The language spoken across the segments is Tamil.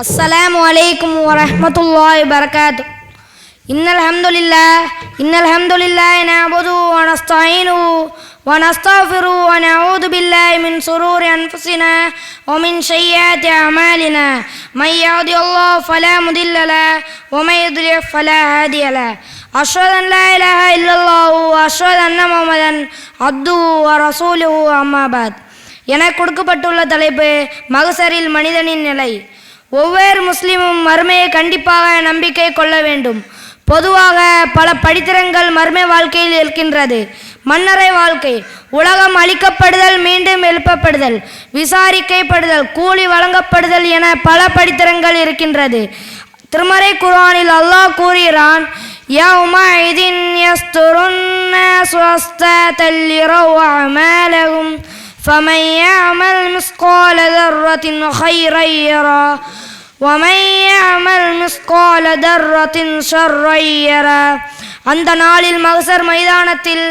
السلام عليكم ورحمة الله وبركاته إن الحمد لله إن الحمد لله نعبده ونستعينه ونستغفره ونعوذ بالله من شرور أنفسنا ومن سيئات أعمالنا من يهدي الله فلا مضل له ومن يضلل فلا هادي له أشهد أن لا إله إلا الله وأشهد أن محمدا عبده ورسوله أما بعد எனக்கு கொடுக்கப்பட்டுள்ள தலைப்பு மகசரில் மனிதனின் நிலை ஒவ்வொரு முஸ்லிமும் மறுமையை கண்டிப்பாக நம்பிக்கை கொள்ள வேண்டும் பொதுவாக பல படித்திரங்கள் மர்ம வாழ்க்கையில் இருக்கின்றது மன்னரை வாழ்க்கை உலகம் அழிக்கப்படுதல் மீண்டும் எழுப்பப்படுதல் விசாரிக்கப்படுதல் கூலி வழங்கப்படுதல் என பல படித்திரங்கள் இருக்கின்றது திருமறை குர்ஆனில் அல்லாஹ் கூறுகிறான் يومئذ يستر الناس أشتاتا ليروا أعمالهم فمن يعمل مثقال ذرة خيرا يرى ومن يعمل مثقال ذرة شرا يرى அந்த நாளில் மகசர் மைதானத்தில்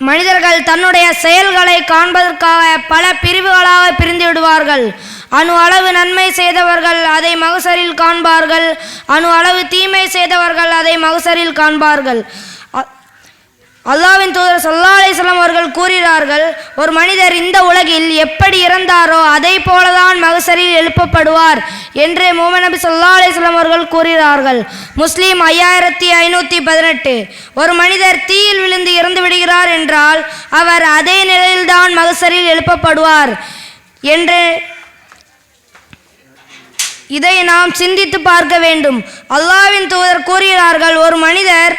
மனிதர்கள் தன்னுடைய செயல்களை காண்பதற்காக பல பிரிவுகளாக பிரிந்து விடுவார்கள் அணு அளவு நன்மை செய்தவர்கள் அதை மகசரில் காண்பார்கள் அணு அளவு தீமை செய்தவர்கள் அதை மகசரில் காண்பார்கள் அ- அல்லாவின் தூதர் சல்லா அலிஸ்லாம் அவர்கள் கூறுகிறார்கள் ஒரு மனிதர் இந்த உலகில் எப்படி இறந்தாரோ அதை போலதான் மகசரில் எழுப்பப்படுவார் என்று மூமன் நபி சல்லா அலிஸ்லாம் அவர்கள் கூறுகிறார்கள். முஸ்லீம் ஐயாயிரத்தி ஐநூற்றி பதினெட்டு ஒரு மனிதர் தீயில் விழுந்து இறந்து விடுகிறார் என்றால் அவர் அதே நிலையில்தான் மகசரில் எழுப்பப்படுவார் என்று இதை நாம் சிந்தித்து பார்க்க வேண்டும். அல்லாவின் தூதர் கூறுகிறார்கள் ஒரு மனிதர்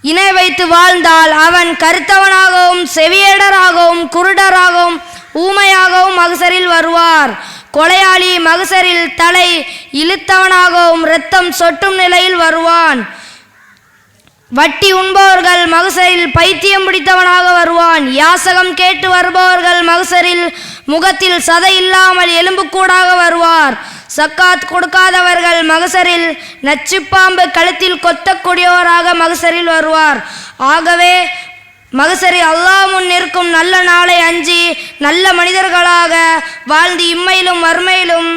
இணை வைத்து வாழ்ந்தால் அவன் கருத்தவனாகவும் செவியடராகவும் குருடராகவும் ஊமையாகவும் மகசரில் வருவார். கொலையாளி மகசரில் தலை இழுத்தவனாகவும் இரத்தம் சொட்டும் நிலையில் வருவான். வட்டி உண்பவர்கள் மகசரில் பைத்தியம் பிடித்தவனாக வருவான். யாசகம் கேட்டு வருபவர்கள் மகசரில் முகத்தில் சதை இல்லாமல் எலும்புக்கூடாக வருவார். சக்காத் கொடுக்காதவர்கள் மகசரில் நச்சுப்பாம்பு கழுத்தில் கொத்தக்கூடியவராக மகசரில் வருவார். ஆகவே மகசரி அல்லாஹ் முன் நிற்கும் நல்ல நாளை அஞ்சி நல்ல மனிதர்களாக வாழ்ந்து இம்மையிலும் மறுமையிலும்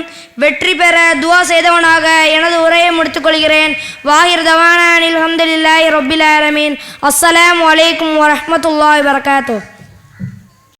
வெற்றி பெற துவா செய்தவனாக எனது உரையை முடித்துக்கொள்கிறேன் வாஹிர் தவானில் அஹமதுல்லாஹி ரொபில் ஆலமீன். அஸ்ஸலாம் வலைக்கம் வரஹ்மத்துல்லாஹி வரகாத்துஹ்